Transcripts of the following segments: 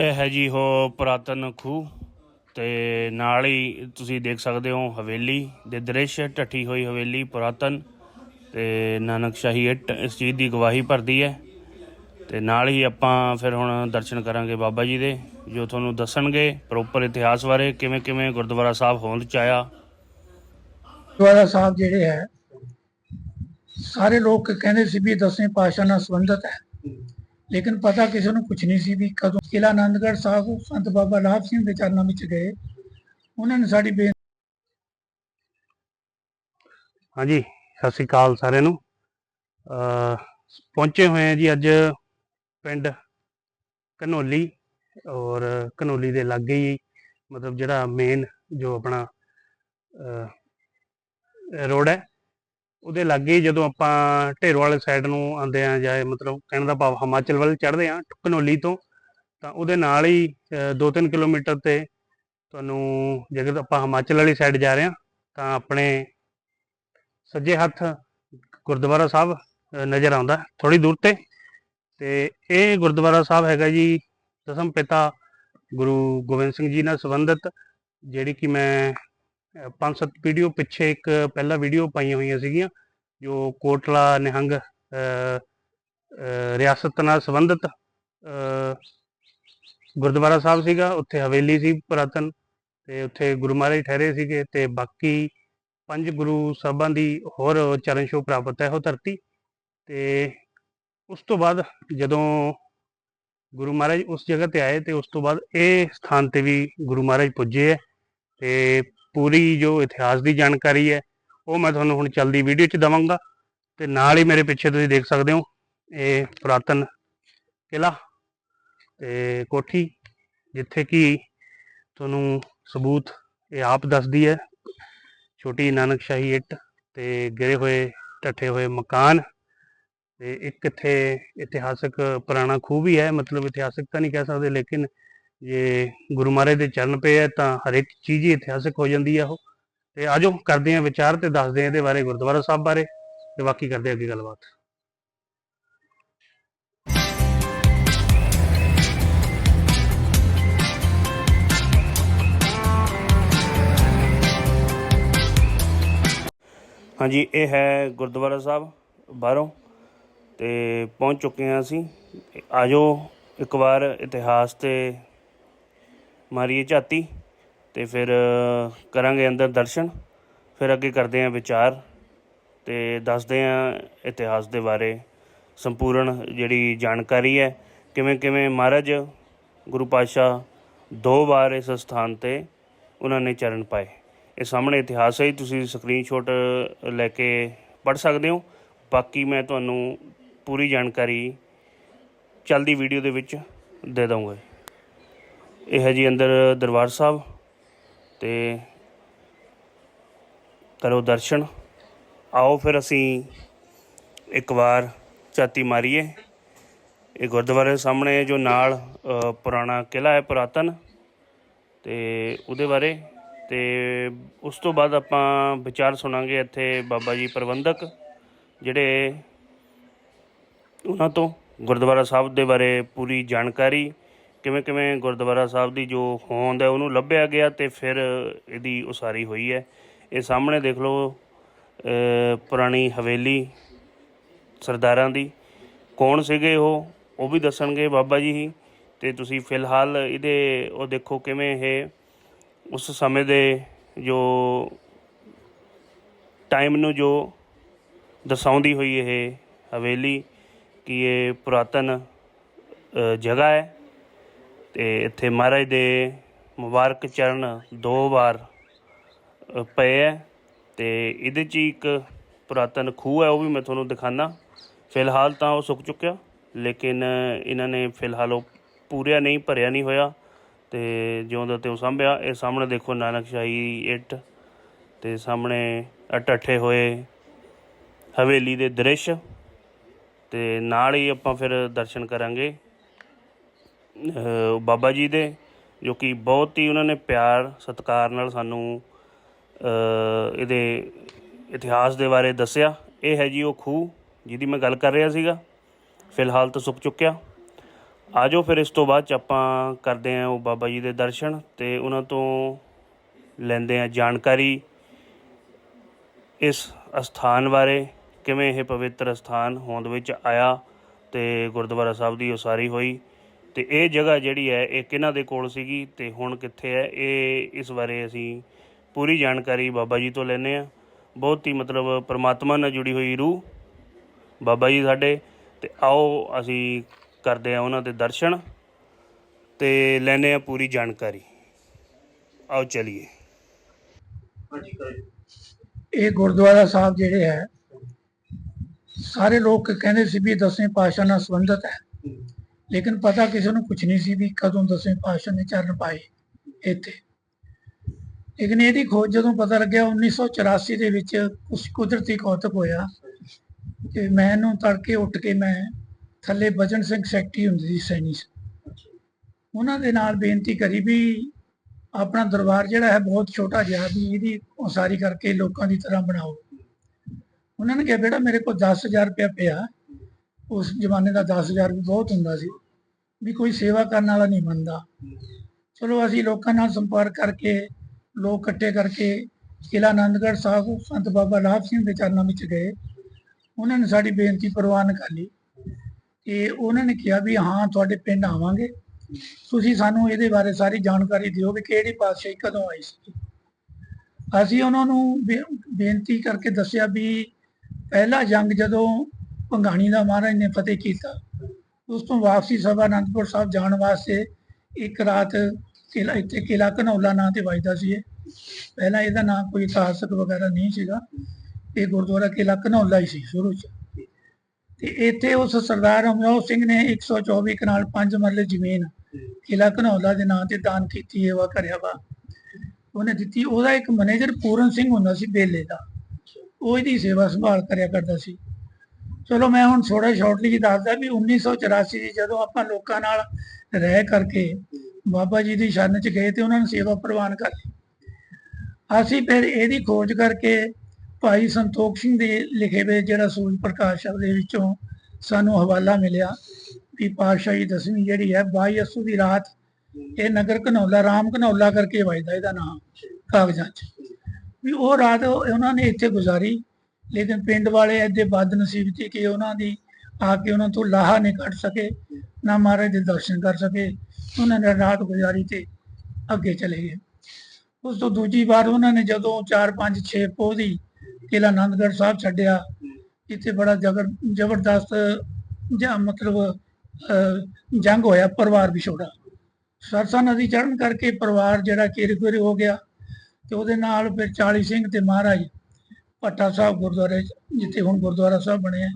ਇਹ ਹੈ ਜੀ ਉਹ ਪੁਰਾਤਨ ਖੂਹ ਤੇ ਨਾਲ ਹੀ ਤੁਸੀਂ ਦੇਖ ਸਕਦੇ ਹੋ ਹਵੇਲੀ ਦੇ ਦ੍ਰਿਸ਼, ਢੱਠੀ ਹੋਈ ਹਵੇਲੀ ਪੁਰਾਤਨ ਤੇ ਨਾਨਕਸ਼ਾਹੀ ਇੱਟ ਇਸ ਚੀਜ਼ ਦੀ ਗਵਾਹੀ ਭਰਦੀ ਹੈ। ਤੇ ਨਾਲ ਹੀ ਆਪਾਂ ਫਿਰ ਹੁਣ ਦਰਸ਼ਨ ਕਰਾਂਗੇ ਬਾਬਾ ਜੀ ਦੇ, ਜੋ ਤੁਹਾਨੂੰ ਦੱਸਣਗੇ ਪ੍ਰੋਪਰ ਇਤਿਹਾਸ ਬਾਰੇ, ਕਿਵੇਂ ਕਿਵੇਂ ਗੁਰਦੁਆਰਾ ਸਾਹਿਬ ਹੋਂਦ ਚ ਆਇਆ। ਗੁਰਦੁਆਰਾ ਸਾਹਿਬ ਜਿਹੜੇ ਹੈ, ਸਾਰੇ ਲੋਕ ਕਹਿੰਦੇ ਸੀ ਵੀ ਦਸਵੇਂ ਪਾਤਸ਼ਾਹ ਨਾਲ ਸੰਬੰਧਿਤ ਹੈ। ਲੇਕਿਨ ਪਤਾ ਕਿਸੇ ਨੂੰ ਕੁਝ ਨਹੀਂ ਸੀ ਵੀ ਕਦੋਂ ਕਿਲਾ ਆਨੰਦਗੜ੍ਹ ਸਾਹਿਬ, ਸੰਤ ਬਾਬਾ ਲਾਭ ਸਿੰਘ ਦੇ ਚਰਨਾਂ ਵਿੱਚ ਗਏ। ਉਹਨਾਂ ਨੇ ਸਾਡੀ ਬੇਨਤੀ ਹਾਂਜੀ, ਸਤਿ ਸ੍ਰੀ ਅਕਾਲ ਸਾਰਿਆਂ ਨੂੰ। ਅ ਪਹੁੰਚੇ ਹੋਏ ਹਾਂ ਜੀ ਅੱਜ ਪਿੰਡ ਕਨੋਲੀ ਔਰ ਕਨੋਲੀ ਦੇ ਲਾਗੇ ਹੀ, ਮਤਲਬ ਜਿਹੜਾ ਮੇਨ ਜੋ ਆਪਣਾ ਰੋਡ ਹੈ। ਉਹਦੇ ਲਾਗੇ ਹੀ ਜਦੋਂ ਆਪਾਂ ਢੇਰੋ ਵਾਲੇ ਸਾਈਡ ਨੂੰ ਆਉਂਦੇ ਆ ਜਾਂ ਮਤਲਬ ਕਹਿਣ ਦਾ ਭਾਵ ਹਿਮਾਚਲ ਵੱਲ ਚੜ੍ਹਦੇ ਆ ਘਨੋਲੀ ਤੋਂ, ਤਾਂ ਉਹਦੇ ਨਾਲ ਹੀ 2-3 ਕਿਲੋਮੀਟਰ ਤੇ ਤੁਹਾਨੂੰ ਜੇਕਰ ਆਪਾਂ ਹਿਮਾਚਲ ਵਾਲੀ ਸਾਈਡ ਜਾ ਰਹੇ ਆ ਤਾਂ ਆਪਣੇ ਸੱਜੇ ਹੱਥ ਗੁਰਦੁਆਰਾ ਸਾਹਿਬ ਨਜ਼ਰ ਆਉਂਦਾ ਥੋੜੀ ਦੂਰ ਤੇ। ਤੇ ਇਹ ਗੁਰਦੁਆਰਾ ਸਾਹਿਬ ਹੈਗਾ ਜੀ ਦਸਮ ਪਿਤਾ ਗੁਰੂ ਗੋਬਿੰਦ ਸਿੰਘ ਜੀ ਨਾਲ ਸੰਬੰਧਿਤ, ਜਿਹੜੀ ਕਿ ਮੈਂ ਪੰਜ ਸੱਤ ਵੀਡੀਓ ਪਿੱਛੇ ਇੱਕ ਪਹਿਲਾ ਵੀਡੀਓ ਪਾਈਆਂ ਹੋਈਆਂ ਸੀਗੀਆਂ, ਜੋ ਕੋਟਲਾ, ਨਿਹੰਗ ਰਿਆਸਤ ਨਾਲ ਸੰਬੰਧਿਤ ਗੁਰਦੁਆਰਾ ਸਾਹਿਬ ਸੀਗਾ, ਉੱਥੇ ਹਵੇਲੀ ਸੀ ਪੁਰਾਤਨ ਤੇ ਉੱਥੇ ਗੁਰੂ ਮਹਾਰਾਜ ਠਹਿਰੇ ਸੀਗੇ ਤੇ ਬਾਕੀ ਪੰਜ ਗੁਰੂ ਸਾਹਿਬਾਂ ਦੀ ਹੋਰ ਚਰਨ ਛੋਹ ਪ੍ਰਾਪਤ ਹੈ ਉਹ ਧਰਤੀ ਤੇ ਉਸ ਤੋਂ ਬਾਅਦ ਜਦੋਂ ਗੁਰੂ ਮਹਾਰਾਜ ਉਸ ਜਗ੍ਹਾ ਤੇ ਆਏ ਤੇ ਉਸ ਤੋਂ ਬਾਅਦ ਇਹ ਸਥਾਨ ਤੇ ਵੀ ਗੁਰੂ ਮਹਾਰਾਜ ਪੁੱਜੇ ਹੈ ਤੇ ਪੂਰੀ ਜੋ ਇਤਿਹਾਸ ਦੀ ਜਾਣਕਾਰੀ ਹੈ, ਉਹ ਮੈਂ ਤੁਹਾਨੂੰ ਹੁਣ ਚੱਲਦੀ ਵੀਡੀਓ 'ਚ ਦਵਾਂਗਾ ਤੇ ਨਾਲ ਹੀ ਮੇਰੇ ਪਿੱਛੇ ਤੁਸੀਂ ਦੇਖ ਸਕਦੇ ਹੋ, ਇਹ ਪੁਰਾਤਨ ਕਿਲਾ ਤੇ ਕੋਠੀ, ਜਿੱਥੇ ਕਿ ਤੁਹਾਨੂੰ ਸਬੂਤ ਇਹ ਆਪ ਦੱਸਦੀ ਹੈ। ਛੋਟੀ ਨਾਨਕਸ਼ਾਹੀ ਇੱਟ ਤੇ ਗਿਰੇ ਹੋਏ, ਢੱਠੇ ਹੋਏ ਮਕਾਨ ਤੇ ਇੱਕ ਇੱਥੇ ਇਤਿਹਾਸਕ ਪੁਰਾਣਾ ਖੂਹ ਵੀ ਹੈ, ਮਤਲਬ ਇਤਿਹਾਸਕ ਤਾਂ ਨਹੀਂ ਕਹਿ ਸਕਦੇ, ਲੇਕਿਨ ਜੇ ਗੁਰੂ ਮਹਾਰਾਜ ਦੇ ਚਰਨ ਪਏ ਹੈ ਤਾਂ ਹਰ ਇੱਕ ਚੀਜ਼ ਹੀ ਇਤਿਹਾਸਕ ਹੋ ਜਾਂਦੀ ਹੈ ਉਹ। ਤੇ ਆਜੋ, ਕਰਦੇ ਹਾਂ ਵਿਚਾਰ ਤੇ ਦੱਸਦੇ ਹਾਂ ਇਹਦੇ ਬਾਰੇ, ਗੁਰਦੁਆਰਾ ਸਾਹਿਬ ਬਾਰੇ ਤੇ ਬਾਕੀ ਕਰਦੇ ਹਾਂ ਅੱਗੇ ਗੱਲਬਾਤ। ਹਾਂਜੀ, ਇਹ ਹੈ ਗੁਰਦੁਆਰਾ ਸਾਹਿਬ ਬਾਹਰੋਂ ਤੇ ਪਹੁੰਚ ਚੁੱਕੇ ਹਾਂ ਅਸੀਂ। ਆਜੋ, ਇੱਕ ਵਾਰ ਇਤਿਹਾਸ ਤੇ ਮਾਰੀਏ ਝਾਤੀ ਤੇ ਫਿਰ ਕਰਾਂਗੇ ਅੰਦਰ ਦਰਸ਼ਨ। ਫਿਰ ਅੱਗੇ ਕਰਦੇ ਹਾਂ ਵਿਚਾਰ ਤੇ ਦੱਸਦੇ ਹਾਂ ਇਤਿਹਾਸ ਦੇ ਬਾਰੇ। ਸੰਪੂਰਨ ਜਿਹੜੀ ਜਾਣਕਾਰੀ ਹੈ। ਕਿਵੇਂ ਕਿਵੇਂ ਮਹਾਰਾਜ ਗੁਰੂ ਪਾਤਸ਼ਾਹ ਦੋ ਵਾਰ ਇਸ ਸਥਾਨ ਤੇ ਉਹਨਾਂ ਨੇ ਚਰਨ ਪਾਏ। ਇਹ ਸਾਹਮਣੇ ਇਤਿਹਾਸ ਹੈ ਤੁਸੀਂ ਸਕਰੀਨਸ਼ਾਟ ਲੈ ਕੇ ਪੜ੍ਹ ਸਕਦੇ ਹੋ। ਬਾਕੀ ਮੈਂ ਤੁਹਾਨੂੰ ਪੂਰੀ ਜਾਣਕਾਰੀ ਚੱਲਦੀ ਵੀਡੀਓ ਦੇ ਵਿੱਚ ਦੇ ਦਊਂਗਾ। ਇਹ ਹੈ ਜੀ ਅੰਦਰ ਦਰਬਾਰ ਸਾਹਿਬ ਤੇ ਕਰੋ ਦਰਸ਼ਨ। ਆਓ ਫਿਰ ਅਸੀਂ ਇੱਕ ਵਾਰ ਝਾਤੀ ਮਾਰੀਏ। ਇਹ ਗੁਰਦੁਆਰੇ ਸਾਹਮਣੇ ਜੋ ਨਾਲ ਪੁਰਾਣਾ ਕਿਲਾ ਹੈ, ਪੁਰਾਤਨ ਤੇ ਉਹਦੇ ਬਾਰੇ ਤੇ ਉਸ ਤੋਂ ਬਾਅਦ ਆਪਾਂ ਵਿਚਾਰ ਸੁਣਾਂਗੇ ਇੱਥੇ ਬਾਬਾ ਜੀ ਪ੍ਰਬੰਧਕ ਜਿਹੜੇ ਉਹਨਾਂ ਤੋਂ ਗੁਰਦੁਆਰਾ ਸਾਹਿਬ ਦੇ ਬਾਰੇ ਪੂਰੀ ਜਾਣਕਾਰੀ ਕਿਵੇਂ ਕਿਵੇਂ ਗੁਰਦੁਆਰਾ ਸਾਹਿਬ ਦੀ ਜੋ ਹੋਂਦ ਹੈ ਉਹਨੂੰ ਲੱਭਿਆ ਗਿਆ ਤੇ ਫਿਰ ਇਹਦੀ ਉਸਾਰੀ ਹੋਈ ਹੈ। ਇਹ ਸਾਹਮਣੇ ਦੇਖ ਲਓ ਪੁਰਾਣੀ ਹਵੇਲੀ ਸਰਦਾਰਾਂ ਦੀ। ਕੌਣ ਸੀਗੇ ਉਹ? ਉਹ ਵੀ ਦੱਸਣਗੇ ਬਾਬਾ ਜੀ ਹੀ। ਤੇ ਤੁਸੀਂ ਫਿਲਹਾਲ ਇਹਦੇ, ਉਹ ਦੇਖੋ ਕਿਵੇਂ ਇਹ ਉਸ ਸਮੇਂ ਦੇ ਜੋ ਟਾਈਮ ਨੂੰ ਜੋ ਦਰਸਾਉਂਦੀ ਹੋਈ ਇਹ ਹਵੇਲੀ, ਕਿ ਇਹ ਪੁਰਾਤਨ ਜਗ੍ਹਾ ਹੈ। ਤੇ ਇੱਥੇ ਮਹਾਰਾਜ ਦੇ ਮੁਬਾਰਕ ਚਰਨ ਦੋ ਵਾਰ ਪਏ ਹੈ ਤੇ ਇਹਦੇ 'ਚ ਹੀ ਇੱਕ ਪੁਰਾਤਨ ਖੂਹ ਹੈ ਉਹ ਵੀ ਮੈਂ ਤੁਹਾਨੂੰ ਦਿਖਾਣਾ ਫਿਲਹਾਲ ਤਾਂ ਉਹ ਸੁੱਕ ਚੁੱਕਿਆ, ਲੇਕਿਨ ਇਹਨਾਂ ਨੇ ਫਿਲਹਾਲ ਉਹ ਪੂਰਿਆ ਨਹੀਂ, ਭਰਿਆ ਨਹੀਂ ਹੋਇਆ ਤੇ ਜਿਉਂਦਾ ਦਾ ਉਹ ਸੰਭਿਆ। ਇਹ ਸਾਹਮਣੇ ਦੇਖੋ ਨਾਨਕਸ਼ਾਹੀ ਇੱਟ ਤੇ ਸਾਹਮਣੇ ਅਟੱਠੇ ਹੋਏ ਹਵੇਲੀ ਦੇ ਦ੍ਰਿਸ਼ ਤੇ ਨਾਲ ਹੀ ਆਪਾਂ ਫਿਰ ਦਰਸ਼ਨ ਕਰਾਂਗੇ। ਬਾਬਾ ਜੀ ਦੇ, ਜੋ ਕਿ ਬਹੁਤ ਹੀ ਉਹਨਾਂ ਨੇ ਪਿਆਰ, ਸਤਿਕਾਰ ਨਾਲ ਸਾਨੂੰ ਇਹਦੇ ਇਤਿਹਾਸ ਦੇ ਬਾਰੇ ਦੱਸਿਆ। ਇਹ ਹੈ ਜੀ ਉਹ ਖੂਹ ਜਿਹਦੀ ਮੈਂ ਗੱਲ ਕਰ ਰਿਹਾ ਸੀਗਾ। ਫਿਲਹਾਲ ਤਾਂ ਸੁੱਕ ਚੁੱਕਿਆ। ਆਜੋ ਫਿਰ ਇਸ ਤੋਂ ਬਾਅਦ ਚ ਆਪਾਂ ਕਰਦੇ ਆਂ ਉਹ ਬਾਬਾ ਜੀ ਦੇ ਦਰਸ਼ਨ ਤੇ ਉਹਨਾਂ ਤੋਂ ਲੈਂਦੇ ਆਂ ਜਾਣਕਾਰੀ ਇਸ ਅਸਥਾਨ ਬਾਰੇ, ਕਿਵੇਂ ਇਹ ਪਵਿੱਤਰ ਅਸਥਾਨ ਹੋਂਦ ਵਿੱਚ ਆਇਆ ਤੇ ਗੁਰਦੁਆਰਾ ਸਾਹਿਬ ਦੀ ਉਸਾਰੀ ਹੋਈ। ਤੇ ਇਹ ਜਗ੍ਹਾ ਜਿਹੜੀ ਹੈ ਇਹ ਕਿਹਨਾਂ ਦੇ ਕੋਲ ਸੀਗੀ ਤੇ ਹੁਣ ਕਿੱਥੇ ਹੈ? ਇਹ ਇਸ ਬਾਰੇ ਅਸੀਂ ਪੂਰੀ ਜਾਣਕਾਰੀ ਬਾਬਾ ਜੀ ਤੋਂ ਲੈਂਦੇ ਆ ਬਹੁਤ ਹੀ ਮਤਲਬ ਪ੍ਰਮਾਤਮਾ ਨਾਲ ਜੁੜੀ ਹੋਈ ਰੂਹ ਬਾਬਾ ਜੀ ਸਾਡੇ। ਤੇ ਆਓ ਅਸੀਂ ਕਰਦੇ ਆ ਉਹਨਾਂ ਦੇ ਦਰਸ਼ਨ ਤੇ ਲੈਂਦੇ ਆ ਪੂਰੀ ਜਾਣਕਾਰੀ। ਆਓ ਚਲਿਏ। ਇਹ ਗੁਰਦੁਆਰਾ ਸਾਹਿਬ ਜਿਹੜੇ ਹੈ ਸਾਰੇ ਲੋਕ ਕਹਿੰਦੇ ਸੀ ਵੀ ਦਸਵੇਂ ਪਾਤਸ਼ਾਹ ਨਾਲ ਸੰਬੰਧਿਤ ਹੈ। ਲੇਕਿਨ ਪਤਾ ਕਿਸੇ ਨੂੰ ਕੁਝ ਨਹੀਂ ਸੀ ਵੀ ਕਦੋਂ ਦਸਵੇਂ ਪਾਤਸ਼ਾਹ ਨੇ ਚਰਨ ਪਾਏ ਇੱਥੇ। ਲੇਕਿਨ ਇਹਦੀ ਖੋਜ ਜਦੋਂ ਪਤਾ ਲੱਗਿਆ 1984 ਦੇ ਵਿੱਚ ਕੁਝ ਕੁਦਰਤੀ ਕੌਤਕ ਹੋਇਆ ਤੇ ਮੈਨੂੰ ਤੜਕੇ ਉੱਠ ਕੇ ਮੈਂ ਥੱਲੇ ਬਜਨ ਸਿੰਘ ਸੈਕਟਰੀ ਹੁੰਦੀ ਸੀ, ਸੈਣੀ 'ਚ। ਉਹਨਾਂ ਦੇ ਨਾਲ ਬੇਨਤੀ ਕਰੀ ਵੀ ਆਪਣਾ ਦਰਬਾਰ ਜਿਹੜਾ ਹੈ ਬਹੁਤ ਛੋਟਾ ਜਿਹਾ ਵੀ ਇਹਦੀ ਉਸਾਰੀ ਕਰਕੇ ਲੋਕਾਂ ਦੀ ਤਰ੍ਹਾਂ ਬਣਾਓ। ਉਹਨਾਂ ਨੇ ਕਿਹਾ, ਬੇਟਾ ਮੇਰੇ ਕੋਲ 10000 ਰੁਪਇਆ ਪਿਆ। ਉਸ ਜ਼ਮਾਨੇ ਦਾ 10000 ਵੀ ਬਹੁਤ ਹੁੰਦਾ ਸੀ। ਵੀ ਕੋਈ ਸੇਵਾ ਕਰਨ ਵਾਲਾ ਨਹੀਂ ਬਣਦਾ ਚਲੋ ਅਸੀਂ ਲੋਕਾਂ ਨਾਲ ਸੰਪਰਕ ਕਰਕੇ, ਲੋਕ ਇਕੱਠੇ ਕਰਕੇ ਕਿਲਾ ਆਨੰਦਗੜ੍ਹ ਸਾਹਿਬ, ਸੰਤ ਬਾਬਾ ਲਾਭ ਸਿੰਘ ਦੇ ਚਰਨਾਂ ਵਿੱਚ ਗਏ। ਉਹਨਾਂ ਨੇ ਸਾਡੀ ਬੇਨਤੀ ਪ੍ਰਵਾਨ ਕਰ ਲਈ ਤੇ ਉਹਨਾਂ ਨੇ ਕਿਹਾ ਵੀ ਹਾਂ, ਤੁਹਾਡੇ ਪਿੰਡ ਆਵਾਂਗੇ। ਤੁਸੀਂ ਸਾਨੂੰ ਇਹਦੇ ਬਾਰੇ ਸਾਰੀ ਜਾਣਕਾਰੀ ਦਿਓ ਵੀ ਕਿਹੜੀ ਪਾਤਸ਼ਾਹੀ ਕਦੋਂ ਆਈ ਸੀ। ਅਸੀਂ ਉਹਨਾਂ ਨੂੰ ਬੇ- ਬੇਨਤੀ ਕਰਕੇ ਦੱਸਿਆ ਵੀ ਪਹਿਲਾ ਜੰਗ ਜਦੋਂ ਭੰਗਾਣੀ ਦਾ ਮਹਾਰਾਜ ਨੇ ਫਤਿਹ ਕੀਤਾ। ਉਸ ਤੋਂ ਵਾਪਸੀ ਸਭਾ ਅਨੰਦਪੁਰ ਸਾਹਿਬ ਜਾਣ ਵਾਸਤੇ ਇੱਕ ਰਾਤ ਕਿਲਾ ਇੱਥੇ ਕਿਲਾ ਘਨੌਲਾ ਨਾਂ ਤੇ ਵੱਜਦਾ ਸੀ ਇਹ। ਪਹਿਲਾਂ ਇਹਦਾ ਨਾਮ ਕੋਈ ਇਤਿਹਾਸਕ ਵਗੈਰਾ ਨਹੀਂ ਸੀਗਾ। ਇਹ ਗੁਰਦੁਆਰਾ ਕਿਲਾ ਘਨੌਲਾ ਹੀ ਸੀ ਸ਼ੁਰੂ ਚ। ਤੇ ਇੱਥੇ ਉਸ ਸਰਦਾਰ ਅਮਰੋਹ ਸਿੰਘ ਨੇ 124 ਕਨਾਲ 5 ਮਰਲੇ ਜ਼ਮੀਨ ਕਿਲਾ ਘਨੌਲਾ ਦੇ ਨਾਂ ਤੇ ਦਾਨ ਕੀਤੀ ਹੈ ਵਾ ਕਰਿਆ ਵਾ। ਉਹਨੇ ਦਿੱਤੀ। ਉਹਦਾ ਇੱਕ ਮੈਨੇਜਰ ਪੂਰਨ ਸਿੰਘ ਹੁੰਦਾ ਸੀ, ਬੇਲੇ ਦਾ। ਉਹ ਇਹਦੀ ਸੇਵਾ ਸੰਭਾਲ ਕਰਿਆ ਕਰਦਾ ਸੀ। ਚਲੋ ਮੈਂ ਹੁਣ ਥੋੜਾ ਸ਼ਾਰਟਲੀ ਦੱਸਦਾ ਵੀ 1984 ਦੀ ਜਦੋਂ ਆਪਾਂ ਲੋਕਾਂ ਨਾਲ ਰਹਿ ਕਰਕੇ ਬਾਬਾ ਜੀ ਦੀ ਸ਼ਰਨ ਚ ਗਏ ਤੇ ਉਹਨਾਂ ਨੇ ਸੇਵਾ ਪ੍ਰਵਾਨ ਕਰ ਲਈ। ਅਸੀਂ ਫਿਰ ਇਹਦੀ ਖੋਜ ਕਰਕੇ ਭਾਈ ਸੰਤੋਖ ਸਿੰਘ ਦੇ ਲਿਖੇ ਹੋਏ ਜਿਹੜਾ ਸੂਰਜ ਪ੍ਰਕਾਸ਼ ਹੈ ਉਹਦੇ ਵਿੱਚੋਂ ਸਾਨੂੰ ਹਵਾਲਾ ਮਿਲਿਆ ਵੀ ਪਾਤਸ਼ਾਹੀ ਦਸਵੀਂ ਜਿਹੜੀ ਹੈ 22 ਅਸੂ ਦੀ ਰਾਤ ਇਹ ਨਗਰ ਘਨੌਲਾ, ਰਾਮ ਘਨੌਲਾ ਕਰਕੇ ਵਜਦਾ ਇਹਦਾ ਨਾਮ ਕਾਗਜ਼ਾਂ 'ਚ। ਵੀ ਉਹ ਰਾਤ ਉਹਨਾਂ ਨੇ ਇੱਥੇ ਗੁਜ਼ਾਰੀ ਲੇਕਿਨ ਪਿੰਡ ਵਾਲੇ ਐਡੇ ਬਦ ਨਸੀਬ ਸੀ ਕਿ ਉਹਨਾਂ ਦੀ ਆ ਕੇ ਉਹਨਾਂ ਤੋਂ ਲਾਹਾ ਨਹੀਂ ਕੱਢ ਸਕੇ, ਨਾ ਮਹਾਰਾਜ ਦੇ ਦਰਸ਼ਨ ਕਰ ਸਕੇ, ਉਹਨਾਂ ਨੇ ਰਾਤ ਗੁਜ਼ਾਰੀ ਤੇ ਅੱਗੇ ਚਲੇ ਗਏ। ਉਸ ਤੋਂ ਦੂਜੀ ਵਾਰ ਉਹਨਾਂ ਨੇ ਜਦੋਂ 4 5 6 ਪੋਹ ਦੀ ਕਿਲਾ ਆਨੰਦਗੜ੍ਹ ਸਾਹਿਬ ਛੱਡਿਆ, ਇੱਥੇ ਬੜਾ ਜਬਰ, ਜ਼ਬਰਦਸਤ ਜਾਂ ਮਤਲਬ ਜੰਗ ਹੋਇਆ, ਪਰਿਵਾਰ ਵਿਛੋੜਾ। ਸਰਸਾ ਨਦੀ ਚੜਨ ਕਰਕੇ ਪਰਿਵਾਰ ਜਿਹੜਾ ਕਿਰ ਕਿਰ ਹੋ ਗਿਆ ਤੇ ਉਹਦੇ ਨਾਲ ਫਿਰ 40 ਸਿੰਘ ਤੇ ਮਹਾਰਾਜ ਭੱਟਾ ਸਾਹਿਬ ਗੁਰਦੁਆਰੇ ਜਿੱਥੇ ਹੁਣ ਗੁਰਦੁਆਰਾ ਸਾਹਿਬ ਬਣਿਆ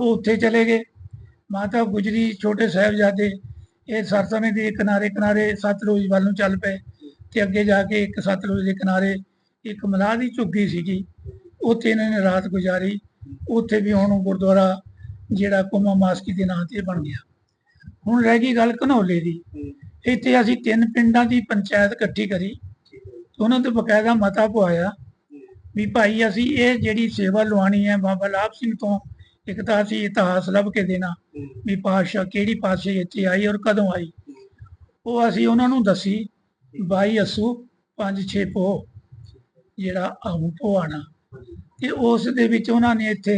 ਉਹ ਉੱਥੇ ਚਲੇ ਗਏ। ਮਾਤਾ ਗੁਜਰੀ ਛੋਟੇ ਸਾਹਿਬਜ਼ਾਦੇ, ਇਹ ਸਰਸਾ ਦੇ ਕਿਨਾਰੇ ਕਿਨਾਰੇ ਸਤਲੁਜ ਵੱਲ ਨੂੰ ਚੱਲ ਪਏ ਤੇ ਅੱਗੇ ਜਾ ਕੇ ਇੱਕ ਸਤਲੁਜ ਦੇ ਕਿਨਾਰੇ ਇੱਕ ਮਲਾਹ ਦੀ ਝੁੱਗੀ ਸੀਗੀ। ਉੱਥੇ ਇਹਨਾਂ ਨੇ ਰਾਤ ਗੁਜ਼ਾਰੀ, ਉੱਥੇ ਵੀ ਹੁਣ ਗੁਰਦੁਆਰਾ ਜਿਹੜਾ ਕੁਮਾ ਮਾਸਕੀ ਦੇ ਨਾਂ ਤੇ ਬਣ ਗਿਆ। ਹੁਣ ਰਹਿ ਗਈ ਗੱਲ ਘਨੌਲੇ ਦੀ। ਇੱਥੇ ਅਸੀਂ ਤਿੰਨ ਪਿੰਡਾਂ ਦੀ ਪੰਚਾਇਤ ਇਕੱਠੀ ਕਰੀ। ਉਹਨਾਂ ਤੋਂ ਬਕਾਇਦਾ ਮਤਾ ਪਵਾਇਆ ਵੀ ਭਾਈ ਅਸੀਂ ਇਹ ਜਿਹੜੀ ਸੇਵਾ ਲਵਾਣੀ ਹੈ ਬਾਬਾ ਲਾਭ ਸਿੰਘ ਤੋਂ, ਇੱਕ ਤਾਂ ਅਸੀਂ ਇਤਿਹਾਸ ਲੱਭ ਕੇ ਦੇਣਾ ਵੀ ਪਾਤਸ਼ਾਹ ਕਿਹੜੀ ਪਾਤਸ਼ਾਹੀ ਇੱਥੇ ਆਈ ਔਰ ਕਦੋਂ ਆਈ। ਉਹ ਅਸੀਂ ਉਹਨਾਂ ਨੂੰ ਦੱਸੀ 22 ਅਸੂ 5-6 ਪੋ ਜਿਹੜਾ ਆਉਂ ਪਵਾਣਾ ਤੇ ਉਸ ਦੇ ਵਿੱਚ ਉਹਨਾਂ ਨੇ ਇੱਥੇ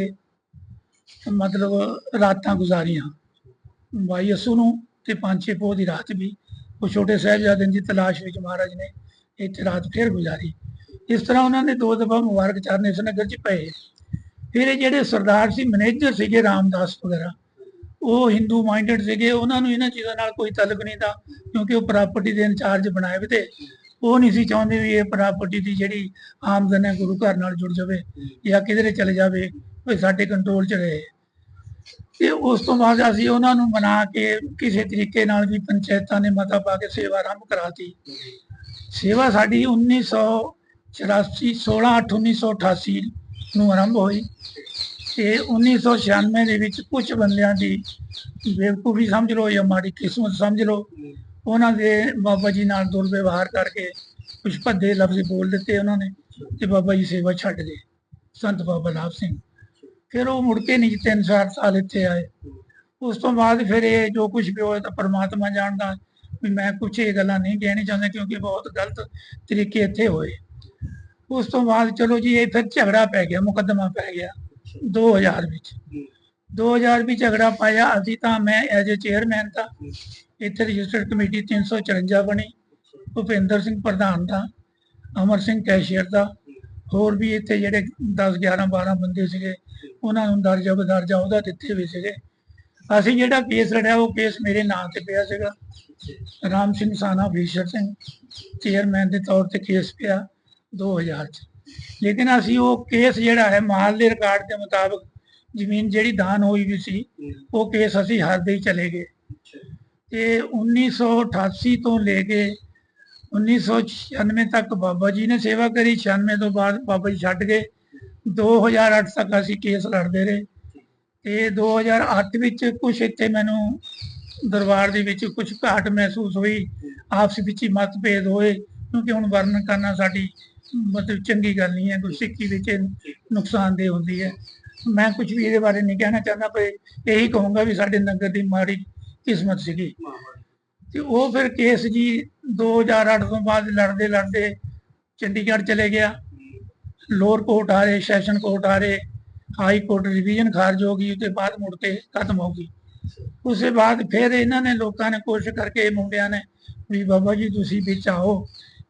ਮਤਲਬ ਰਾਤਾਂ ਗੁਜ਼ਾਰੀਆਂ। 22 ਅਸੂ ਨੂੰ ਤੇ 5-6 ਪੋ ਦੀ ਰਾਤ ਵੀ, ਉਹ ਛੋਟੇ ਸਾਹਿਬਜ਼ਾਦੇ ਦੀ ਤਲਾਸ਼ ਵਿੱਚ ਮਹਾਰਾਜ ਨੇ ਇੱਥੇ ਰਾਤ ਫੇਰ ਗੁਜ਼ਾਰੀ। ਇਸ ਤਰ੍ਹਾਂ ਉਹਨਾਂ ਨੇ ਦੋ ਦਫਾ ਮੁਬਾਰਕ ਚਰਨ ਇਸ ਨਗਰ ਚ ਪਏ। ਫਿਰ ਇਹ ਜਿਹੜੇ ਸਰਦਾਰ ਸੀ, ਮੈਨੇਜਰ ਸੀਗੇ ਰਾਮਦਾਸ ਵਗੈਰਾ, ਉਹ ਹਿੰਦੂ ਮਾਈਂਡਡ ਸੀਗੇ। ਉਹਨਾਂ ਨੂੰ ਇਹਨਾਂ ਚੀਜ਼ਾਂ ਨਾਲ ਕੋਈ ਤਲਕ ਨਹੀਂ ਤਾਂ, ਕਿਉਂਕਿ ਉਹ ਪ੍ਰਾਪਰਟੀ ਦੇ ਇੰਚਾਰਜ ਬਣਾਏ ਵੇ ਤੇ ਉਹ ਨਹੀਂ ਸੀ ਚਾਹੁੰਦੇ ਵੀ ਇਹ ਪ੍ਰਾਪਰਟੀ ਦੀ ਜਿਹੜੀ ਆਮਦਨ ਹੈ ਗੁਰੂ ਘਰ ਨਾਲ ਜੁੜ ਜਾਵੇ ਜਾਂ ਕਿਧਰੇ ਚਲੇ ਜਾਵੇ ਕੋਈ ਸਾਡੇ ਕੰਟਰੋਲ 'ਚ ਰਹੇ। ਤੇ ਉਸ ਤੋਂ ਬਾਅਦ ਅਸੀਂ ਉਹਨਾਂ ਨੂੰ ਬਣਾ ਕੇ ਕਿਸੇ ਤਰੀਕੇ ਨਾਲ ਵੀ ਪੰਚਾਇਤਾਂ ਨੇ ਮਤਾ ਪਾ ਕੇ ਸੇਵਾ ਆਰੰਭ ਕਰਾਤੀ। ਸੇਵਾ ਸਾਡੀ 1984 16 8 1988 ਨੂੰ ਆਰੰਭ ਹੋਈ ਤੇ 1996 ਦੇ ਵਿੱਚ ਕੁਝ ਬੰਦਿਆਂ ਦੀ ਬੇਵਕੂਫੀ ਸਮਝ ਲਓ ਜਾਂ ਮਾੜੀ ਕਿਸਮਤ ਸਮਝ ਲਓ, ਉਹਨਾਂ ਦੇ ਬਾਬਾ ਜੀ ਨਾਲ ਦੁਰਵਿਵਹਾਰ ਕਰਕੇ ਕੁਝ ਭੱਦੇ ਲਫ਼ਜ਼ ਬੋਲ ਦਿੱਤੇ ਉਹਨਾਂ ਨੇ ਤੇ ਬਾਬਾ ਜੀ ਸੇਵਾ ਛੱਡ ਗਏ, ਸੰਤ ਬਾਬਾ ਲਾਭ ਸਿੰਘ। ਫਿਰ ਉਹ ਮੁੜ ਕੇ ਨਹੀਂ ਤਿੰਨ ਚਾਰ ਸਾਲ ਇੱਥੇ ਆਏ। ਉਸ ਤੋਂ ਬਾਅਦ ਫਿਰ ਇਹ ਜੋ ਕੁਝ ਵੀ ਹੋਇਆ ਤਾਂ ਪਰਮਾਤਮਾ ਜਾਣਦਾ ਵੀ ਮੈਂ ਕੁਝ ਇਹ ਗੱਲਾਂ ਨਹੀਂ ਕਹਿਣੀ ਚਾਹੁੰਦਾ ਕਿਉਂਕਿ ਬਹੁਤ ਗਲਤ ਤਰੀਕੇ ਇੱਥੇ ਹੋਏ। ਉਸ ਤੋਂ ਬਾਅਦ ਚਲੋ ਜੀ ਇਹ ਫਿਰ ਝਗੜਾ ਪੈ ਗਿਆ ਮੁਕੱਦਮਾ ਪੈ ਗਿਆ 2000 ਵਿੱਚ। 2000 ਵਿੱਚ ਝਗੜਾ ਪਾਇਆ ਅਸੀਂ ਤਾਂ ਮੈਂ ਐਜ਼ ਅ ਚੇਅਰਮੈਨ ਤਾਂ ਇੱਥੇ ਰਜਿਸਟਰਡ ਕਮੇਟੀ 354 ਬਣੀ ਭੁਪਿੰਦਰ ਸਿੰਘ ਪ੍ਰਧਾਨ ਦਾ ਅਮਰ ਸਿੰਘ ਕੈਸ਼ੀਅਰ ਦਾ ਹੋਰ ਵੀ ਇੱਥੇ ਜਿਹੜੇ 10 11 12 ਬੰਦੇ ਸੀਗੇ ਉਹਨਾਂ ਨੂੰ ਦਰਜਾ ਬਦਰਜਾ ਉਹਦਾ ਦਿੱਤੇ ਵੀ ਸੀਗੇ। ਅਸੀਂ ਜਿਹੜਾ ਕੇਸ ਲੜਿਆ ਉਹ ਕੇਸ ਮੇਰੇ ਨਾਂ ਤੇ ਪਿਆ ਸੀਗਾ। ਰਾਮ ਸਿੰਘ ਸਾਨਾ ਵੀਸ਼ਰ ਸਿੰਘ ਚੇਅਰਮੈਨ ਦੇ ਤੌਰ ਤੇ ਕੇਸ ਪਿਆ। 2000 ਚ। ਲੇਕਿਨ ਅਸੀਂ ਉਹ ਕੇਸ ਜਿਹੜਾ ਹੈ ਮਾਲ ਦੇ ਰਿਕਾਰਡ ਦੇ ਮੁਤਾਬਕ ਜ਼ਮੀਨ ਜਿਹੜੀ ਦਾਨ ਹੋਈ ਵੀ ਸੀ ਉਹ ਕੇਸ ਅਸੀਂ ਹਾਰਦੇ ਹੀ ਚਲੇ ਗਏ। ਤੇ 1988 ਤੋਂ ਲੈ ਕੇ 1996 ਤੱਕ ਬਾਬਾ ਜੀ ਨੇ ਸੇਵਾ ਕਰੀ। 96 ਤੋਂ ਬਾਅਦ ਬਾਬਾ ਜੀ ਛੱਡ ਗਏ। 2008 ਤੱਕ ਅਸੀਂ ਕੇਸ ਲੜਦੇ ਰਹੇ। ਤੇ 2008 ਵਿੱਚ ਕੁਝ ਇੱਥੇ ਮੈਨੂੰ ਦਰਬਾਰ ਦੇ ਵਿੱਚ ਕੁਝ ਘਾਟ ਮਹਿਸੂਸ ਹੋਈ। ਆਪਸ ਵਿੱਚ ਹੀ ਮਤਭੇਦ ਹੋਏ ਕਿਉਂਕਿ ਹੁਣ ਵਰਣਨ ਕਰਨਾ ਸਾਡੀ ਮਤਲਬ ਚੰਗੀ ਗੱਲ ਨਹੀਂ ਹੈ ਗੁਰਸਿੱਖੀ ਵਿੱਚ ਇਹ ਹੁੰਦੀ ਹੈ। ਮੈਂ ਕੁਝ ਵੀ ਇਹਦੇ ਬਾਰੇ ਨਹੀਂ ਕਹਿਣਾ ਚਾਹੁੰਦਾ, ਪਰ ਇਹੀ ਕਹੂੰਗਾ ਵੀ ਸਾਡੇ ਨਗਰ ਦੀ ਮਾੜੀ ਕਿਸਮਤ ਸੀਗੀ। ਤੇ ਉਹ ਫਿਰ ਕੇਸ ਜੀ 2008 ਤੋਂ ਬਾਅਦ ਲੜਦੇ ਲੜਦੇ ਚੰਡੀਗੜ੍ਹ ਚਲੇ ਗਿਆ। ਲੋਅਰ ਕੋਰਟ ਆ ਰਹੇ, ਸੈਸ਼ਨ ਕੋਰਟ ਆ ਰਹੇ, ਹਾਈ ਕੋਰਟ ਰਿਵੀਜ਼ਨ ਖਾਰਜ ਹੋ ਗਈ ਤੇ ਬਾਅਦ ਮੁੜ ਕੇ ਖਤਮ ਹੋ ਗਈ। ਉਸੇ ਬਾਅਦ ਫਿਰ ਇਹਨਾਂ ਨੇ ਲੋਕਾਂ ਨੇ ਕੋਸ਼ਿਸ਼ ਕਰਕੇ ਮੁੰਡਿਆਂ ਨੇ ਵੀ ਬਾਬਾ ਜੀ ਤੁਸੀਂ ਵਿੱਚ ਆਓ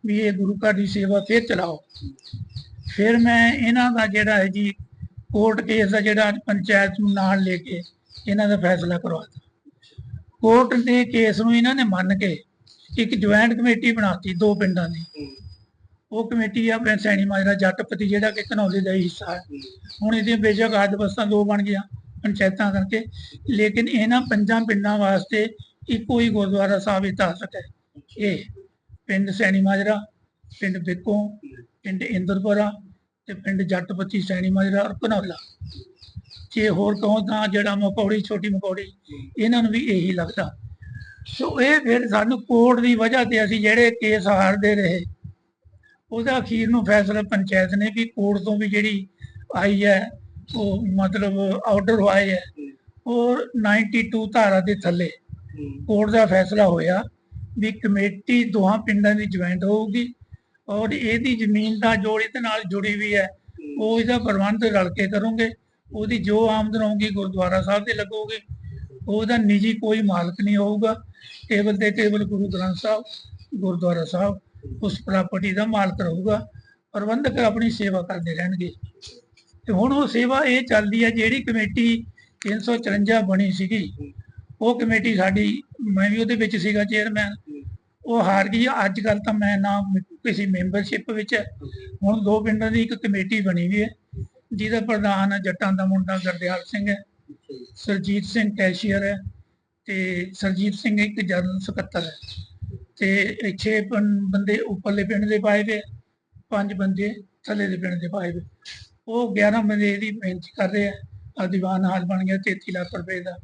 ਵੀ ਇਹ ਗੁਰੂ ਘਰ ਦੀ ਸੇਵਾ ਫਿਰ ਚਲਾਓ। ਫਿਰ ਮੈਂ ਇਹਨਾਂ ਦਾ ਜਿਹੜਾ ਹੈ ਜੀ ਕੋਰਟ ਕੇਸ ਦਾ ਜਿਹੜਾ ਪੰਚਾਇਤ ਨੂੰ ਨਾਲ ਲੈ ਕੇ ਇਹਨਾਂ ਦਾ ਫੈਸਲਾ ਕਰਵਾਤਾ ਕੋਰਟ ਦੇ ਕੇਸ ਨੂੰ ਇਹਨਾਂ ਨੇ ਮੰਨ ਕੇ ਇੱਕ ਜੁਆਇੰਟ ਕਮੇਟੀ ਬਣਾਤੀ ਦੋ ਪਿੰਡਾਂ ਦੀ। ਉਹ ਕਮੇਟੀ ਆ ਮੈਂ ਸੈਣੀ ਮਾਜਰਾ, ਜੱਟਪਤੀ ਜਿਹੜਾ ਕਿ ਘਨੌਲੇ ਦਾ ਹੀ ਹਿੱਸਾ ਹੈ। ਹੁਣ ਇਹਦੀਆਂ ਬੇਸ਼ੱਕ ਅੱਜ ਬਸਤਾਂ ਦੋ ਬਣ ਗਿਆ ਪੰਚਾਇਤਾਂ ਕਰਕੇ। ਲੇਕਿਨ ਇਹਨਾਂ ਪੰਜਾਂ ਪਿੰਡਾਂ ਵਾਸਤੇ ਇੱਕੋ ਹੀ ਗੁਰਦੁਆਰਾ ਸਾਹਿਬ ਇਤਿਹਾਸਕ ਹੈ। ਇਹ ਪਿੰਡ ਸੈਣੀ ਮਾਜਰਾ ਪਿੰਡ ਬਿੱਕੋ ਪਿੰਡ ਇੰਦਰਪੁਰਾ ਤੇ ਪਿੰਡ ਜੱਟਪਤੀ ਸੈਣੀ ਮਾਜਰਾ ਔਰ ਘਨੌਲਾ। ਜੇ ਹੋਰ ਕਹੋ ਤਾਂ ਜਿਹੜਾ ਮਕੌੜੀ ਛੋਟੀ ਮਕੌੜੀ ਇਹਨਾਂ ਨੂੰ ਵੀ ਇਹੀ ਲੱਗਦਾ। ਸੋ ਇਹ ਫਿਰ ਸਾਨੂੰ ਕੋਰਟ ਦੀ ਵਜ੍ਹਾ ਤੇ ਅਸੀਂ ਜਿਹੜੇ ਕੇਸ ਹਾਰਦੇ ਰਹੇ ਉਹਦਾ ਅਖੀਰ ਨੂੰ ਫੈਸਲਾ ਪੰਚਾਇਤ ਨੇ ਵੀ ਕੋਰਟ ਤੋਂ ਵੀ ਜਿਹੜੀ ਆਈ ਹੈ ਉਹ ਮਤਲਬ ਆਰਡਰ ਹੋਇਆ ਹੈ ਔਰ 92 ਧਾਰਾ ਦੇ ਥੱਲੇ ਕੋਰਟ ਦਾ ਫੈਸਲਾ ਹੋਇਆ। ਵੀ ਕਮੇਟੀ ਦੋਹਾਂ ਪਿੰਡਾਂ ਦੀ ਜੁਆਇੰਟ ਹੋਊਗੀ ਔਰ ਇਹਦੀ ਜ਼ਮੀਨ ਦਾ ਜੋ ਇਹਦੇ ਨਾਲ ਜੁੜੀ ਵੀ ਹੈ। ਉਹ ਇਹਦਾ ਪ੍ਰਬੰਧ ਰਲ ਕੇ ਕਰੋਗੇ। ਉਹਦੀ ਜੋ ਆਮਦਨ ਹੋਊਗੀ ਗੁਰਦੁਆਰਾ ਸਾਹਿਬ ਤੇ ਲੱਗੂਗੀ। ਉਹਦਾ ਨਿੱਜੀ ਕੋਈ ਮਾਲਕ ਨਹੀਂ ਹੋਊਗਾ। ਕੇਵਲ ਤੇ ਕੇਵਲ ਗੁਰੂ ਗ੍ਰੰਥ ਸਾਹਿਬ, ਗੁਰਦੁਆਰਾ ਸਾਹਿਬ, ਉਸ ਪ੍ਰਾਪਰਟੀ ਦਾ ਮਾਲਕ ਰਹੂਗਾ। ਪ੍ਰਬੰਧਕ ਆਪਣੀ ਸੇਵਾ ਕਰਦੇ ਰਹਿਣਗੇ। ਤੇ ਹੁਣ ਉਹ ਸੇਵਾ ਇਹ ਚੱਲਦੀ ਹੈ ਜਿਹੜੀ ਕਮੇਟੀ 354 ਬਣੀ ਸੀਗੀ। ਉਹ ਕਮੇਟੀ ਸਾਡੀ, ਮੈਂ ਵੀ ਉਹਦੇ ਵਿੱਚ ਸੀਗਾ ਚੇਅਰਮੈਨ ਉਹ ਹਾਰ ਗਈ। ਅੱਜ ਕੱਲ ਤਾਂ ਮੈਂ ਨਾ ਕਿਸੇ ਮੈਂਬਰਸ਼ਿਪ ਵਿੱਚ। ਹੁਣ ਦੋ ਪਿੰਡਾਂ ਦੀ ਇੱਕ ਕਮੇਟੀ ਬਣੀ ਵੀ ਹੈ, ਜਿਹਦਾ ਪ੍ਰਧਾਨ ਹੈ ਜੱਟਾਂ ਦਾ ਮੁੰਡਾ ਗਰਦਿਆਲ ਸਿੰਘ ਹੈ, ਸਰਜੀਤ ਸਿੰਘ ਕੈਸ਼ੀਅਰ ਹੈ ਤੇ ਸਰਜੀਤ ਸਿੰਘ ਇੱਕ ਜਨਰਲ ਸਕੱਤਰ ਹੈ। ਤੇ ਛੇ ਪੰ- ਬੰਦੇ ਉੱਪਰਲੇ ਪਿੰਡ ਦੇ ਪਾਏ ਵੇ ਪੰਜ ਬੰਦੇ ਥੱਲੇ ਦੇ ਪਿੰਡ ਦੇ ਪਾਏ ਵੇ ਉਹ 11 ਬੰਦੇ ਇਹਦੀ ਮਿਹਨਤ ਕਰ ਰਹੇ ਆ। ਆ ਦੀਵਾਨ ਹਾਲ ਬਣ ਗਿਆ 33 ਲੱਖ ਰੁਪਏ ਦਾ।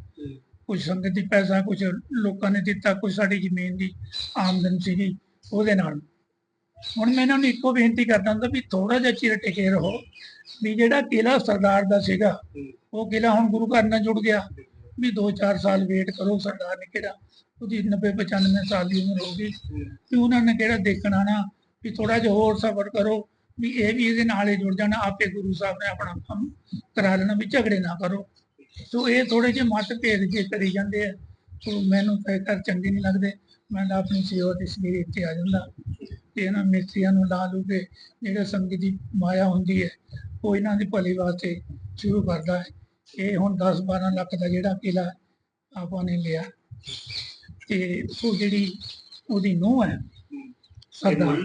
ਕੁਝ ਸੰਗਤ ਦੀ ਪੈਸਾ ਕੁਝ ਲੋਕਾਂ ਨੇ ਦਿੱਤਾ ਕੁਝ ਸਾਡੀ ਜ਼ਮੀਨ ਦੀ ਆਮਦਨ ਸੀਗੀ ਉਹਦੇ ਨਾਲ। ਹੁਣ ਮੈਂ ਇਹਨਾਂ ਨੂੰ ਇੱਕੋ ਬੇਨਤੀ ਕਰਦਾ ਹੁੰਦਾ ਵੀ ਥੋੜਾ ਜਿਹਾ ਚਿਰ ਟਿਕੇ ਰਹੋ ਵੀ ਜਿਹੜਾ ਕਿਲਾ ਸਰਦਾਰ ਦਾ ਸੀਗਾ, ਉਹ ਕਿਲਾ ਹੁਣ ਗੁਰੂ ਘਰ ਨਾਲ ਜੁੜ ਗਿਆ। ਵੀ 2-4 ਸਾਲ ਵੇਟ ਕਰੋ ਸਰਦਾਰ ਨੇ ਕਿਹੜਾ, ਉਹਦੀ 90-95 ਸਾਲ ਦੀ ਉਮਰ ਹੋ ਗਈ। ਤੇ ਉਹਨਾਂ ਨੇ ਕਿਹੜਾ ਦੇਖਣਾ ਨਾ ਵੀ ਥੋੜਾ ਜਿਹਾ ਹੋਰ ਸਬਰ ਕਰੋ, ਵੀ ਇਹ ਵੀ ਇਹਦੇ ਨਾਲ ਹੀ ਜੁੜ ਜਾਣਾ, ਆਪੇ ਗੁਰੂ ਸਾਹਿਬ ਨੇ ਆਪਣਾ ਕੰਮ ਕਰਾ ਲੈਣਾ, ਵੀ ਝਗੜੇ ਨਾ ਕਰੋ। ਸੋ ਇਹ ਥੋੜੇ ਜਿਹੇ ਮਤਭੇਦ ਜੇ ਕਰੀ ਜਾਂਦੇ ਆ ਸੋ ਮੈਨੂੰ ਘਰ ਚੰਗੇ ਨਹੀਂ ਲੱਗਦੇ। ਮੈਂ ਤਾਂ ਆਪਣੀ ਸੇਵਾ ਦੇ ਸਵੇਰੇ ਇੱਥੇ ਆ ਜਾਂਦਾ ਤੇ ਇਹਨਾਂ ਮਿਸਤਰੀਆਂ ਨੂੰ ਲਾ ਲੂ ਕੇ ਜਿਹੜਾ ਸੰਗਤ ਦੀ ਮਾਇਆ ਹੁੰਦੀ ਹੈ ਉਹ ਇਹਨਾਂ ਦੀ ਭਲੀ ਵਾਸਤੇ ਸ਼ੁਰੂ ਕਰਦਾ ਹੈ। ਇਹ ਹੁਣ 10-12 ਲੱਖ ਦਾ ਜਿਹੜਾ ਕਿਲਾ ਆਪਾਂ ਨੇ ਲਿਆ ਤੇ ਉਹ ਜਿਹੜੀ ਉਹਦੀ ਨੂੰਹ ਹੈ ਸਰਦਾਰ।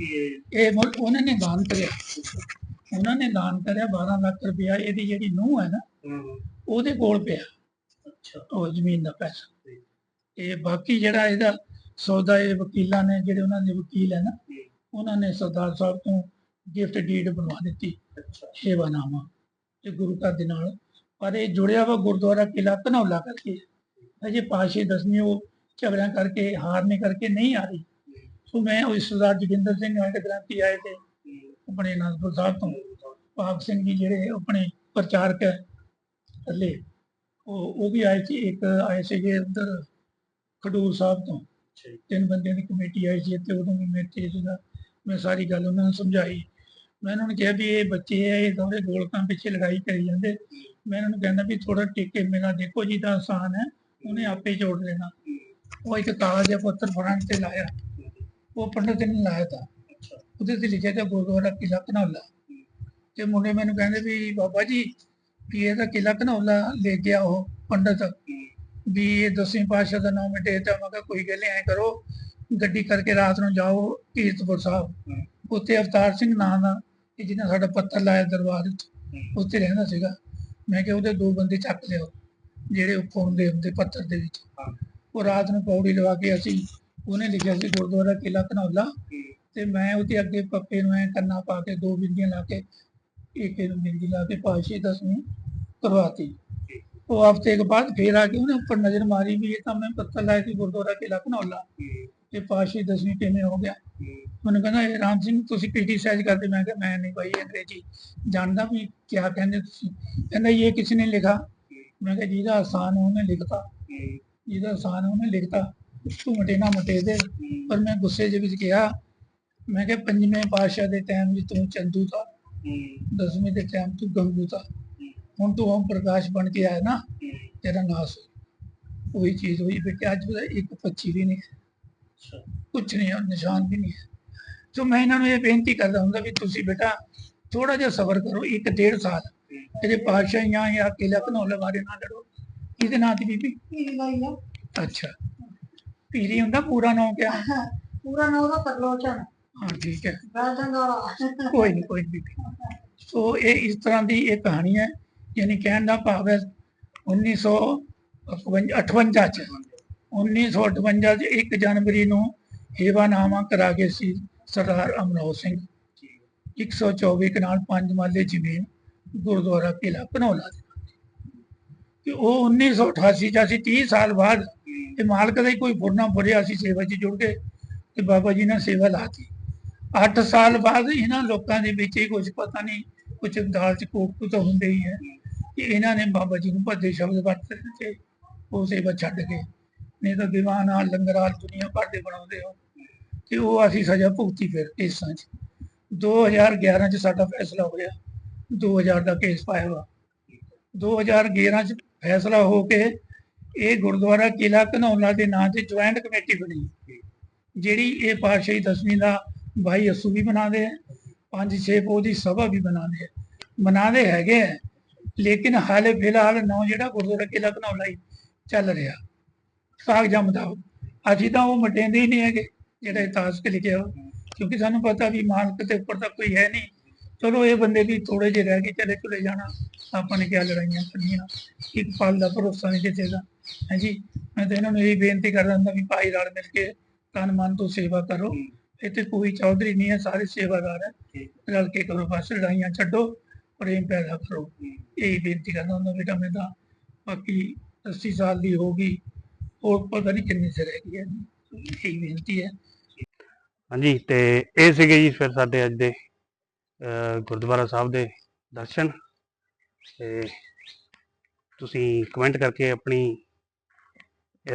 ਇਹ? ਇਹ ਮੁੱਲ ਉਹਨਾਂ ਨੇ ਦਾਨ ਕਰਿਆ। ਉਹਨਾਂ ਨੇ ਦਾਨ ਕਰਿਆ 12 ਲੱਖ ਰੁਪਇਆ ਇਹਦੀ ਜਿਹੜੀ ਨੂੰਹ ਹੈ ਨਾ ਉਹਦੇ ਕੋਲ ਪਿਆ। ਅੱਛਾ। ਉਹ ਜ਼ਮੀਨ ਦਾ ਪੈਸਾ। ਇਹ ਬਾਕੀ ਜਿਹੜਾ ਇਹਦਾ ਸੌਦਾ ਇਹ ਵਕੀਲਾਂ ਨੇ ਜਿਹੜੇ ਉਹਨਾਂ ਦੇ ਵਕੀਲ ਹੈ ਨਾ ਉਹਨਾਂ ਨੇ ਸਰਦਾਰ ਸਾਹਿਬ ਤੋਂ ਗਿਫਟ ਡੀਡ ਬਣਵਾ ਦਿੱਤੀ। ਸੇਵਾਨਾਮਾ ਤੇ ਗੁਰੂ ਘਰ ਦੇ ਨਾਲ। ਪਰ ਇਹ ਜੁੜਿਆ ਵਾ ਗੁਰਦੁਆਰਾ ਕਿਲਾ ਧਨੌਲਾ ਕਰਕੇ। ਅਜੇ ਪਾਸ਼ੇ ਦਸਵੀਂ ਉਹ ਝਗੜਿਆਂ ਕਰਕੇ ਹਾਰਨੇ ਕਰਕੇ ਨਹੀਂ ਆ ਰਹੀ। ਸੋ ਮੈਂ ਉਹ ਸਰਦਾਰ ਜੋਗਿੰਦਰ ਸਿੰਘ ਆਏ ਗ੍ਰੰਥੀ ਆਏ ਤੇ ਆਪਣੇ ਅਨੰਦਪੁਰ ਸਾਹਿਬ ਤੋਂ ਪਾਕ ਸਿੰਘ ਜੀ ਜਿਹੜੇ ਆਪਣੇ ਪ੍ਰਚਾਰਕ ਹੈ ਥੱਲੇ ਉਹ ਉਹ ਵੀ ਆਏ ਸੀ ਇੱਕ ਆਏ ਸੀਗੇ ਉੱਧਰ ਖਡੂਰ ਸਾਹਿਬ ਤੋਂ। ਤਿੰਨ ਬੰਦਿਆਂ ਦੀ ਕਮੇਟੀ ਆਈ ਸੀ ਤੇ ਉਦੋਂ ਵੀ ਮੈਂ ਤੇ ਸੀਗਾ। ਮੈਂ ਸਾਰੀ ਗੱਲ ਉਹਨਾਂ ਨੂੰ ਸਮਝਾਈ। ਮੈਂ ਉਹਨਾਂ ਨੂੰ ਕਿਹਾ ਵੀ ਇਹ ਬੱਚੇ ਆ ਇਹ ਦੋਵੇਂ ਗੋਲਕਾਂ ਪਿੱਛੇ ਲੜਾਈ ਕਰੀ ਜਾਂਦੇ। ਮੈਂ ਇਹਨਾਂ ਨੂੰ ਕਹਿੰਦਾ ਵੀ ਥੋੜਾ ਟਿੱਕੇ ਮੇਰਾ ਦੇਖੋ ਜੀ ਤਾਂ ਆਸਾਨ ਹੈ ਉਹਨੇ ਆਪੇ ਜੋੜ ਲੈਣਾ ਉਹ ਇੱਕ ਕਾਗਜ਼ ਪੱਤਰ ਫੜਨ ਤੇ ਲਾਇਆ। ਉਹ ਪੰਡਤ ਨੇ ਲਾਇਆ ਤਾਂ। ਉਹਦੇ ਤੇ ਲਿਖਿਆ ਤਾਂ ਗੁਰਦੁਆਰਾ ਕਿਲਾ ਘਨੌਲਾ ਤੇ ਮੁੰਡੇ ਮੈਨੂੰ ਕਹਿੰਦੇ ਵੀ ਬਾਬਾ ਜੀ, ਵੀ ਇਹ ਤਾਂ ਕਿਲਾ ਘਨੌਲਾ ਲੈ ਗਿਆ ਉਹ ਪੰਡਤ। ਵੀ ਇਹ ਦਸਵੀਂ ਪਾਤਸ਼ਾਹ ਦਾ ਨਾਮ ਮਿਟੇ ਤਾਂ ਮੈਂ ਕਿਹਾ ਕੋਈ ਗੱਲ ਐ ਕਰੋ, ਗੱਡੀ ਕਰਕੇ ਰਾਤ ਨੂੰ ਜਾਓ ਕੀਰਤਪੁਰ ਸਾਹਿਬ। ਉੱਥੇ ਅਵਤਾਰ ਸਿੰਘ ਨਾਂ ਦਾ ਕਿ ਜਿਹਨੇ ਸਾਡਾ ਪੱਤਰ ਲਾਇਆ ਦਰਬਾਰ ਉੱਥੇ ਰਹਿੰਦਾ ਸੀਗਾ। ਮੈਂ ਕਿਹਾ ਉਹਦੇ ਦੋ ਬੰਦੇ ਚੱਕ ਲਿਓ ਜਿਹੜੇ ਉਹ ਪਾਉਂਦੇ ਹੁੰਦੇ ਪੱਤਰ ਦੇ ਵਿੱਚ। ਉਹ ਰਾਤ ਨੂੰ ਪੌੜੀ ਲਵਾ ਕੇ ਅਸੀਂ, ਉਹਨੇ ਲਿਖਿਆ ਸੀ ਗੁਰਦੁਆਰਾ ਕਿਲਾ ਘਨੌਲਾ ਤੇ ਮੈਂ ਉਹਦੇ ਅੱਗੇ ਪੱਪੇ ਨੂੰ ਐ ਕੰਨਾ ਪਾ ਕੇ ਦੋ ਬਿੰਦੀਆਂ ਲਾ ਕੇ ਇੱਕ ਇਹਨੂੰ ਬਿੰਦੀ ਲਾ ਕੇ ਪਾਸ਼ੀ ਦਸਵੀਂ ਕਰਵਾਤੀ। ਉਹ ਹਫ਼ਤੇ ਕੇ ਬਾਅਦ ਫੇਰ ਆ ਕੇ ਉਹਨੇ ਉੱਪਰ ਨਜ਼ਰ ਮਾਰੀ ਵੀ ਇਹ ਤਾਂ ਮੈਂ ਪੱਤਰ ਲਾਇਆ ਸੀ ਗੁਰਦੁਆਰਾ ਕਿਲਾ ਘਨੌਲਾ। ਤੇ ਪਾਸ਼ੀ ਦਸਵੀਂ ਕਿਵੇਂ ਹੋ ਗਿਆ? ਮੈਨੂੰ ਕਹਿੰਦਾ, ਇਹ ਰਾਮ ਸਿੰਘ, ਤੁਸੀਂ ਕ੍ਰਿਟਿਸਾਈਜ਼ ਕਰਦੇ। ਮੈਂ ਕਿਹਾ, ਮੈਂ ਨਹੀਂ ਭਾਈ ਅੰਗਰੇਜ਼ੀ ਜਾਣਦਾ ਵੀ ਕਿਆ ਕਹਿੰਦੇ ਤੁਸੀਂ? ਕਹਿੰਦਾ, ਇਹ ਕਿਸੇ ਨੇ ਲਿਖਾ? ਮੈਂ ਕਿਹਾ, ਜਿਹਦਾ ਆਸਾਨ ਉਹਨੇ ਲਿਖਤਾ। ਜਿਹਦਾ ਆਸਾਨ ਉਹਨੇ ਲਿਖਤਾ। ਤੂੰ ਮਟੇ ਨਾ ਮਟੇ ਦੇ। ਪਰ ਮੈਂ ਗੁੱਸੇ ਦੇ ਵਿੱਚ ਕਿਹਾ ਮੈਂ ਕਿਹਾ ਪੰਜਵੇਂ ਪਾਤਸ਼ਾਹ ਦੇ ਟਾਈਮ ਵਿੱਚ ਤੂੰ ਚੰਦੂ ਤਾ ਦਸਵੇਂ ਦੇ ਟਾਈਮ ਤੂੰ ਗੰਗੂ ਤਾ ਹੁਣ ਤੂੰ ਓਮ ਪ੍ਰਕਾਸ਼ ਬਣ ਕੇ ਆਇਆ ਨਾ ਤੇਰਾ ਨਾਸ ਉਹੀ ਚੀਜ਼ ਹੋਈ ਬੇਟੇ ਅੱਜ ਵੀ ਇੱਕ ਪੱਚੀ ਵੀ ਨਹੀਂ ਹੈ। ਕੁਛ ਨਹੀਂ ਹੈ ਨਿਸ਼ਾਨ ਵੀ ਨਹੀਂ ਹੈ। ਸੋ ਮੈਂ ਇਹਨਾਂ ਨੂੰ ਇਹ ਬੇਨਤੀ ਕਰਦਾ ਹੁੰਦਾ ਵੀ ਤੁਸੀਂ ਬੇਟਾ ਥੋੜਾ ਜਿਹਾ ਸਬਰ ਕਰੋ ਇੱਕ ਡੇਢ ਸਾਲ। ਇਹਦੇ ਪਾਤਸ਼ਾਹੀਆਂ ਜਾਂ ਕਿਲਾ ਘਨੌਲੇ ਬਾਰੇ ਨਾ ਲੜੋ। ਇਹਦੇ ਨਾਂ ਦੀ ਬੀਬੀ? ਅੱਛਾ। ਪੀਰੀ ਹੁੰਦਾ ਪੂਰਾ ਨਾਮ ਕਿਆ? ਪੂਰਾ ਨਾਮ ਉਹਦਾ ਪਰਲੋਚਨ। ਹਾਂ ਠੀਕ ਹੈ। ਕੋਈ ਨਹੀਂ ਕੋਈ ਨੀ। ਬੀਬੀ ਸੋ ਇਹ ਇਸ ਤਰ੍ਹਾਂ ਦੀ ਇਹ ਕਹਾਣੀ ਹੈ ਯਾਨੀ ਕਹਿਣ ਦਾ ਭਾਵ ਹੈ 1958 ਚ। 1958 ਚ 1 ਜਨਵਰੀ ਨੂੰ ਹੇਵਾਨਾਮਾ ਕਰਾ ਕੇ ਸੀ ਸਰਦਾਰ ਅਮਨੋਜ ਸਿੰਘ। 124 ਕਨਾਲ ਪੰਜ ਮਾਲੇ ਜ਼ਮੀਨ ਗੁਰਦੁਆਰਾ ਕਿਲਾ ਦੇ ਕਿ ਉਹ 1988 ਚ ਅਸੀਂ 30 ਸਾਲ ਬਾਅਦ ਤੇ ਮਾਲਕ ਦਾ ਹੀ ਕੋਈ ਫੁਰਨਾ ਫੁਰਿਆ ਅਸੀਂ ਸੇਵਾ 'ਚ ਜੁੜ ਗਏ ਤੇ ਬਾਬਾ ਜੀ ਨੇ ਸੇਵਾ ਲਾਤੀ। 8 ਸਾਲ ਬਾਅਦ ਇਹਨਾਂ ਲੋਕਾਂ ਦੇ ਵਿੱਚ ਹੀ ਕੁਝ ਪਤਾ ਨਹੀਂ ਕੁਝ ਦਾਲ ਚ ਕੋਕ ਤਾਂ ਹੁੰਦੇ ਹੀ ਹੈ ਕਿ ਇਹਨਾਂ ਨੇ ਬਾਬਾ ਜੀ ਨੂੰ ਭੱਦੇ ਸ਼ਬਦ ਵਰਤੇ ਤੇ ਉਹ ਸੇਵਾ ਛੱਡ ਕੇ ਨਹੀਂ ਤਾਂ ਦੀਵਾਨ ਹਾਲ ਲੰਗਰ ਦੁਨੀਆ ਭਰ ਦੇ ਬਣਾਉਂਦੇ ਹੋ। ਤੇ ਉਹ ਅਸੀਂ ਸਜ਼ਾ ਭੁਗਤੀ ਫਿਰ ਕੇਸਾਂ 'ਚ। 2011 ਚ ਸਾਡਾ ਫੈਸਲਾ ਹੋ ਗਿਆ। 2000 ਦਾ ਕੇਸ ਪਾਇਆ ਵਾ। 2011 ਚ ਫੈਸਲਾ ਹੋ ਕੇ ਇਹ ਗੁਰਦੁਆਰਾ ਕਿਲਾ ਘਨੌਲਾ ਦੇ ਨਾਂ ਤੇ ਜੁਆਇੰਟ ਕਮੇਟੀ ਬਣੀ। ਜਿਹੜੀ ਇਹ ਪਾਤਸ਼ਾਹੀ ਦਸਵੀਂ ਦਾ ਭਾਈ ਅਸੂ ਵੀ ਬਣਾਦੇ ਹੈ ਪੰਜ ਛੇ ਪੋ ਦੀ ਸਭਾ ਵੀ ਬਣਾਦੇ ਹੈ ਬਣਾਦੇ ਹੈਗੇ ਹੈ, ਲੇਕਿਨ ਹਾਲੇ ਫਿਲਹਾਲ ਨੌ ਜਿਹੜਾ ਗੁਰਦੁਆਰਾ ਕਿਲਾ ਘਨੌਲਾ ਚੱਲ ਰਿਹਾ। ਕਾਗਜ਼ਾਂ ਮੁਤਾਬਕ। ਅਸੀਂ ਤਾਂ ਉਹ ਮਟੇਂਦੇ ਹੀ ਨਹੀਂ ਹੈਗੇ ਜਿਹੜਾ ਇਤਿਹਾਸ ਕੇ ਲਿਖਿਆ ਕਿਉਂਕਿ ਸਾਨੂੰ ਪਤਾ ਵੀ ਮਾਲਕ ਦੇ ਉੱਪਰ ਤਾਂ ਕੋਈ ਹੈ ਨਹੀਂ। ਚਲੋ ਇਹ ਬੰਦੇ ਵੀ ਥੋੜੇ ਜਿਹੇ ਰਹਿ ਕੇ ਚਲੇ ਚਲੇ ਜਾਣਾ। ਆਪਾਂ ਨੇ ਕਿਆ ਲੜਾਈਆਂ ਕਰਨੀਆਂ। ਇੱਕ ਪਲ ਦਾ ਭਰੋਸਾ ਨਹੀਂ ਕਿਸੇ ਦਾ। ਹਾਂਜੀ ਮੈਂ ਤਾਂ ਇਹਨਾਂ ਨੂੰ ਇਹ ਬੇਨਤੀ ਕਰਦਾ ਹੁੰਦਾ ਵੀ ਭਾਈ ਰਲ ਮਿਲ ਕੇ ਤਨ ਮਨ ਤੋਂ ਸੇਵਾ ਕਰੋ। ਇੱਥੇ ਕੋਈ ਚੌਧਰੀ ਨਹੀਂ ਹੈ ਸਾਰੇ ਸੇਵਾਦਾਰ ਹੈ। ਰਲ ਕੇ ਕਰੋ ਬਸ ਲੜਾਈਆਂ ਛੱਡੋ ਪ੍ਰੇਮ ਪੈਦਾ ਕਰੋ। ਇਹ ਬੇਨਤੀ ਕਰਦਾ ਹੁੰਦਾ ਬੇਟਾ ਮੈਂ ਤਾਂ। ਬਾਕੀ 80 ਸਾਲ ਦੀ ਹੋ ਗਈ ਹੋਰ ਪਤਾ ਨਹੀਂ ਕਿੰਨੀ ਸੇ ਰਹਿ ਗਈ ਹੈ। ਇਹ ਬੇਨਤੀ ਹੈ। ਹਾਂਜੀ ਤੇ ਇਹ ਸੀਗੇ ਜੀ ਫਿਰ ਸਾਡੇ ਅੱਜ ਦੇ ਅਹ, ਗੁਰਦੁਆਰਾ ਸਾਹਿਬ ਦੇ ਦਰਸ਼ਨ। ਤੇ ਤੁਸੀਂ ਕਮੈਂਟ ਕਰਕੇ ਆਪਣੀ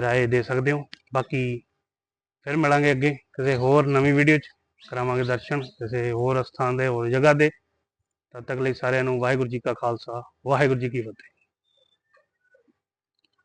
ਰਾਏ ਦੇ ਸਕਦੇ ਹੋ। ਬਾਕੀ ਫਿਰ ਮਿਲਾਂਗੇ ਅੱਗੇ ਕਿਸੇ ਹੋਰ ਨਵੀਂ ਵੀਡੀਓ 'ਚ। ਕਰਾਵਾਂਗੇ ਦਰਸ਼ਨ ਕਿਸੇ ਹੋਰ ਸਥਾਨ ਦੇ, ਹੋਰ ਜਗ੍ਹਾ ਦੇ। ਤਦ ਤੱਕ ਲਈ ਸਾਰਿਆਂ ਨੂੰ ਵਾਹਿਗੁਰੂ ਜੀ ਕਾ ਖਾਲਸਾ, ਵਾਹਿਗੁਰੂ ਜੀ ਕੀ ਫਤਿਹ।